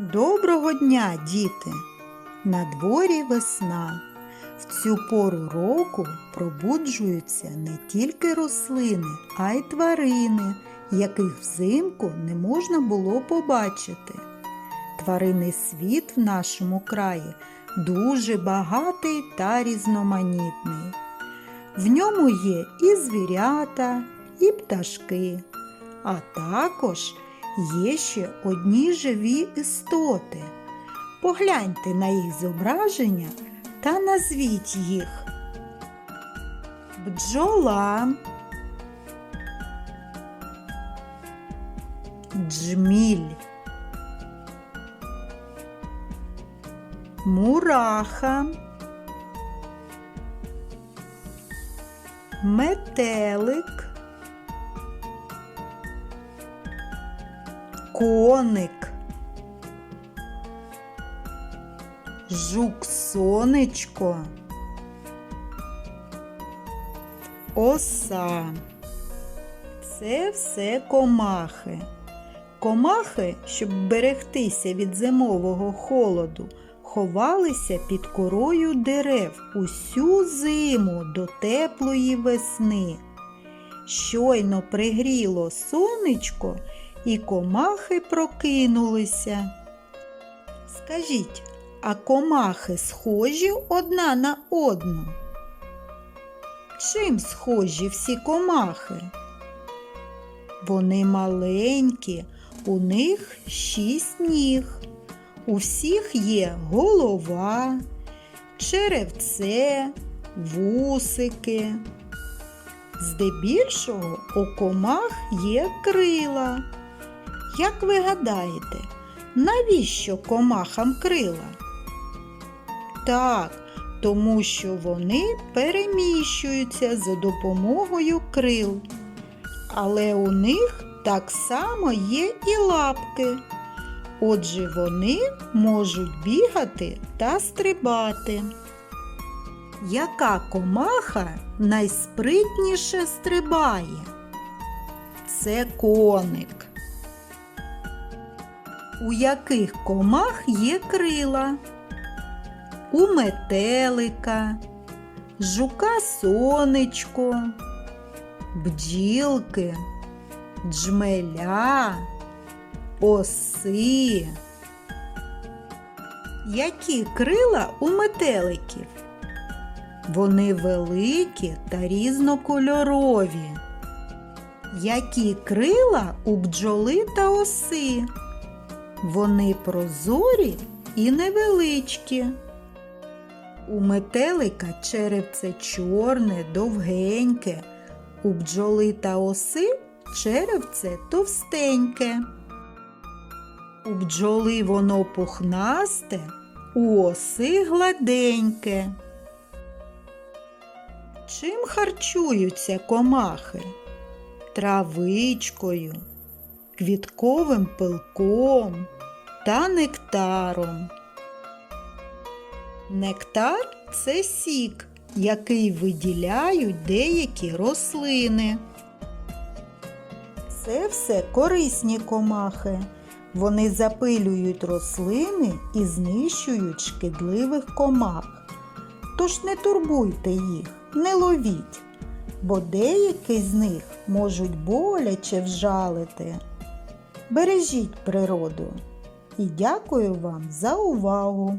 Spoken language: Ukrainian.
Доброго дня, діти! На дворі весна. В цю пору року пробуджуються не тільки рослини, а й тварини, яких взимку не можна було побачити. Тваринний світ в нашому краї дуже багатий та різноманітний. В ньому є і звірята, і пташки, а також є ще одні живі істоти. Погляньте на їх зображення та назвіть їх. Бджола, джміль, мураха, метелик, коник, жук сонечко, оса. Це все комахи. Комахи, щоб берегтися від зимового холоду, ховалися під корою дерев усю зиму до теплої весни. Щойно пригріло сонечко, і комахи прокинулися. Скажіть, а комахи схожі одна на одну? Чим схожі всі комахи? Вони маленькі, у них шість ніг. У всіх є голова, черевце, вусики. Здебільшого у комах є крила. Як ви гадаєте, навіщо комахам крила? Так, тому що вони переміщуються за допомогою крил. Але у них так само є і лапки. Отже, вони можуть бігати та стрибати. Яка комаха найспритніше стрибає? Це коник. У яких комах є крила? У метелика, жука сонечко, бджілки, джмеля, оси. Які крила у метеликів? Вони великі та різнокольорові. Які крила у бджоли та оси? Вони прозорі і невеличкі. У метелика черевце чорне, довгеньке, у бджоли та оси черевце товстеньке. У бджоли воно пухнасте, у оси гладеньке. Чим харчуються комахи? Травичкою, квітковим пилком та нектаром. Нектар це сік, який виділяють деякі рослини. Це все корисні комахи. Вони запилюють рослини і знищують шкідливих комах. Тож не турбуйте їх, не ловіть, бо деякі з них можуть боляче вжалити. Бережіть природу і дякую вам за увагу!